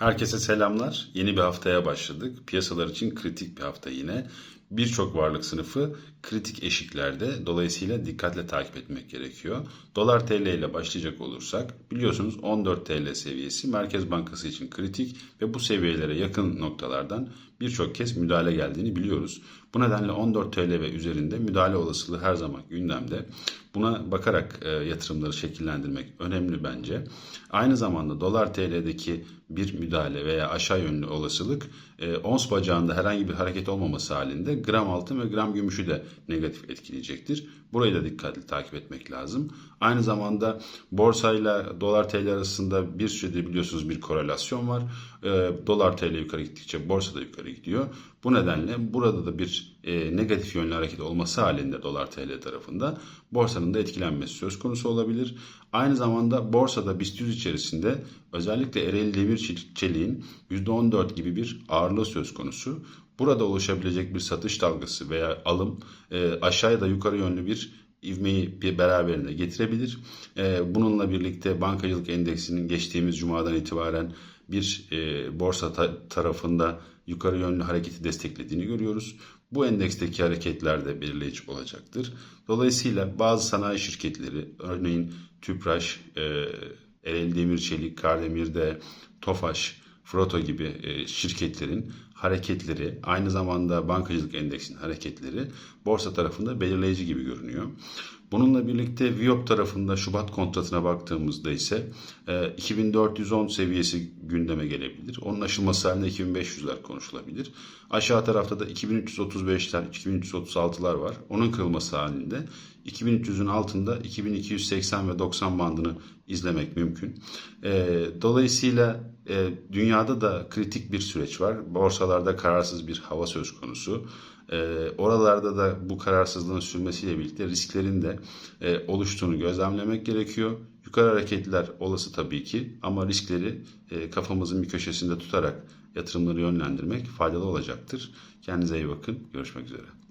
Herkese selamlar. Yeni bir haftaya başladık. Piyasalar için kritik bir hafta yine. Birçok varlık sınıfı kritik eşiklerde. Dolayısıyla dikkatle takip etmek gerekiyor. Dolar TL ile başlayacak olursak biliyorsunuz 14 TL seviyesi Merkez Bankası için kritik ve bu seviyelere yakın noktalardan birçok kez müdahale geldiğini biliyoruz. Bu nedenle 14 TL ve üzerinde müdahale olasılığı her zaman gündemde. Buna bakarak e, yatırımları şekillendirmek önemli bence. Aynı zamanda dolar TL'deki bir müdahale veya aşağı yönlü olasılık e, ons bacağında herhangi bir hareket olmaması halinde gram altın ve gram gümüşü de negatif etkileyecektir. Burayı da dikkatli takip etmek lazım. Aynı zamanda borsayla dolar TL arasında bir süredir biliyorsunuz bir korelasyon var. E, dolar TL yukarı gittikçe borsa da yukarı gidiyor. Bu nedenle burada da bir negatif yönlü hareket olması halinde dolar TL tarafında da etkilenmesi söz konusu olabilir. Aynı zamanda borsada BIST 100 içerisinde özellikle Ereğli Demir Çelik'in %14 gibi bir ağırlığı söz konusu. Burada oluşabilecek bir satış dalgası veya alım e, aşağıya da yukarı yönlü bir ivmeyi bir beraberinde getirebilir. E, bununla birlikte bankacılık endeksinin geçtiğimiz cumadan itibaren bir e, borsa ta- tarafında yukarı yönlü hareketi desteklediğini görüyoruz. Bu endeksteki hareketler de belirleyici olacaktır. Dolayısıyla bazı sanayi şirketleri örneğin Tüpraş, e, Ereğli Demir Çelik, Kardemir'de, Tofaş, Froto gibi e, şirketlerin hareketleri aynı zamanda bankacılık endeksinin hareketleri borsa tarafında belirleyici gibi görünüyor. Bununla birlikte Viyop tarafında Şubat kontratına baktığımızda ise e, 2410 seviyesi gündeme gelebilir. Onun aşılması halinde 2500'ler konuşulabilir. Aşağı tarafta da 2335'ler, 2336'lar var. Onun kırılması halinde 2300'ün altında 2280 ve 90 bandını izlemek mümkün. E, dolayısıyla e, dünyada da kritik bir süreç var. Borsalarda kararsız bir hava söz konusu. E, oralarda da bu kararsızlığın sürmesiyle birlikte risklerin de e, oluştuğunu gözlemlemek gerekiyor. Yukarı hareketler olası tabii ki ama riskleri e, kafamızın bir köşesinde tutarak yatırımları yönlendirmek faydalı olacaktır. Kendinize iyi bakın. Görüşmek üzere.